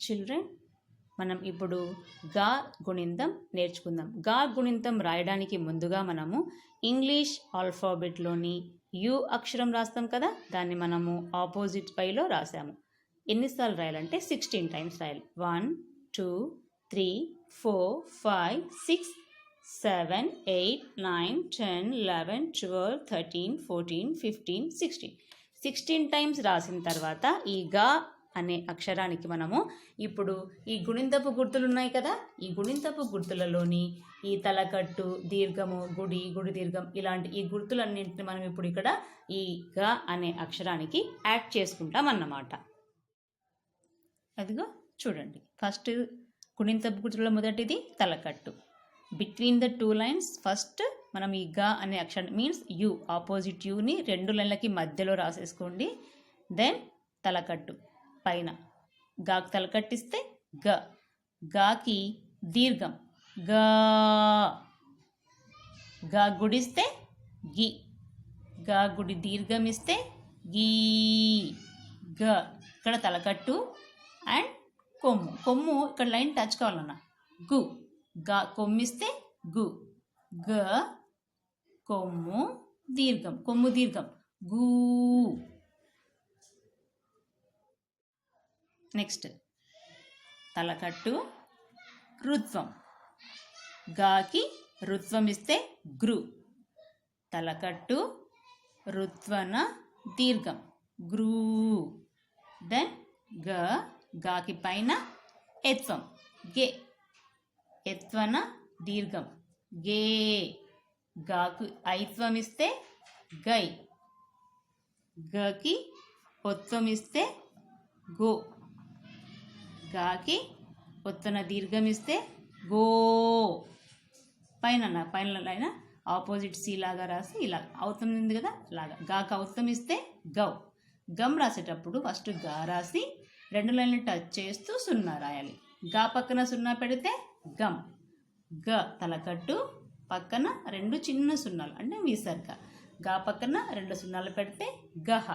Children మనం ఇప్పుడు గా గుణింతం నేర్చుకుందాం. గా గుణింతం రాయడానికి ముందుగా మనము ఇంగ్లీష్ ఆల్ఫాబెట్లోని యు అక్షరం రాస్తాం కదా? దాన్ని మనము ఆపోజిట్ పైలో రాసాము. ఎన్నిసార్లు రాయాలంటే సిక్స్టీన్ టైమ్స్ రాయాలి. One two three four five six seven eight nine ten eleven twelve thirteen fourteen fifteen sixteen sixteen times రాసిన తర్వాత ఈ గా అనే అక్షరానికి మనము ఇప్పుడు ఈ గుణింతపు గుర్తులు ఉన్నాయి కదా ఈ గుణింతపు గుర్తులలోని ఈ తలకట్టు దీర్ఘము గుడి గుడి దీర్ఘం ఇలాంటి ఈ గుర్తులన్నింటిని మనం ఇప్పుడు ఇక్కడ ఈ గ అనే అక్షరానికి యాడ్ చేసుకుంటాం అన్నమాట అదిగో చూడండి. ఫస్ట్ గుణింతపు గుర్తుల మొదటిది తలకట్టు. Between the two lines first మనం ఈ గ అనే అక్షరం మీన్స్ యు ఆపోజిట్ యూని రెండు లైన్లకి మధ్యలో రాసేసుకోండి. దెన్ తలకట్టు. పైన. గాకు తలకట్టిస్తే గ. గాకి దీర్ఘం. గా. గా గుడిస్తే గి. గా గుడి దీర్ఘం ఇస్తే గీ. గ. ఇక్కడ తలకట్టు అండ్ కొమ్ము. కొమ్ము ఇక్కడ లైన్ టచ్ కావాలన్న. గు. గా కొమ్మిస్తే గు. గ. కొమ్ము దీర్ఘం. కొమ్ము దీర్ఘం. గూ. నెక్స్ట్ తలకట్టు రుత్వం గాకి రుత్వం ఇస్తే గ్రు తలకట్టు రుత్వన దీర్ఘం. గ్రూ. దెన్ గ గాకి పైన ఎత్వం గే. ఎత్వన దీర్ఘం. గే. గాకు ఐత్వం ఇస్తే గై. గకి ఒత్వం ఇస్తే గో. గాకి ఒత్తున దీర్ఘం ఇస్తే గో. పైన పైన అయినా ఆపోజిట్ సి లాగా రాసి ఇలా అవుతం ఉంది కదా లాగా. గాక అవుతం ఇస్తే గౌ గమ్ రాసేటప్పుడు ఫస్ట్గా రాసి రెండు లైన్లు టచ్ చేస్తూ సున్నా రాయాలి. గా పక్కన సున్నా పెడితే గమ్ గ తలకట్టు పక్కన రెండు చిన్న సున్నాలు అంటే విసర్గ గా పక్కన రెండు సున్నాలు పెడితే గహ.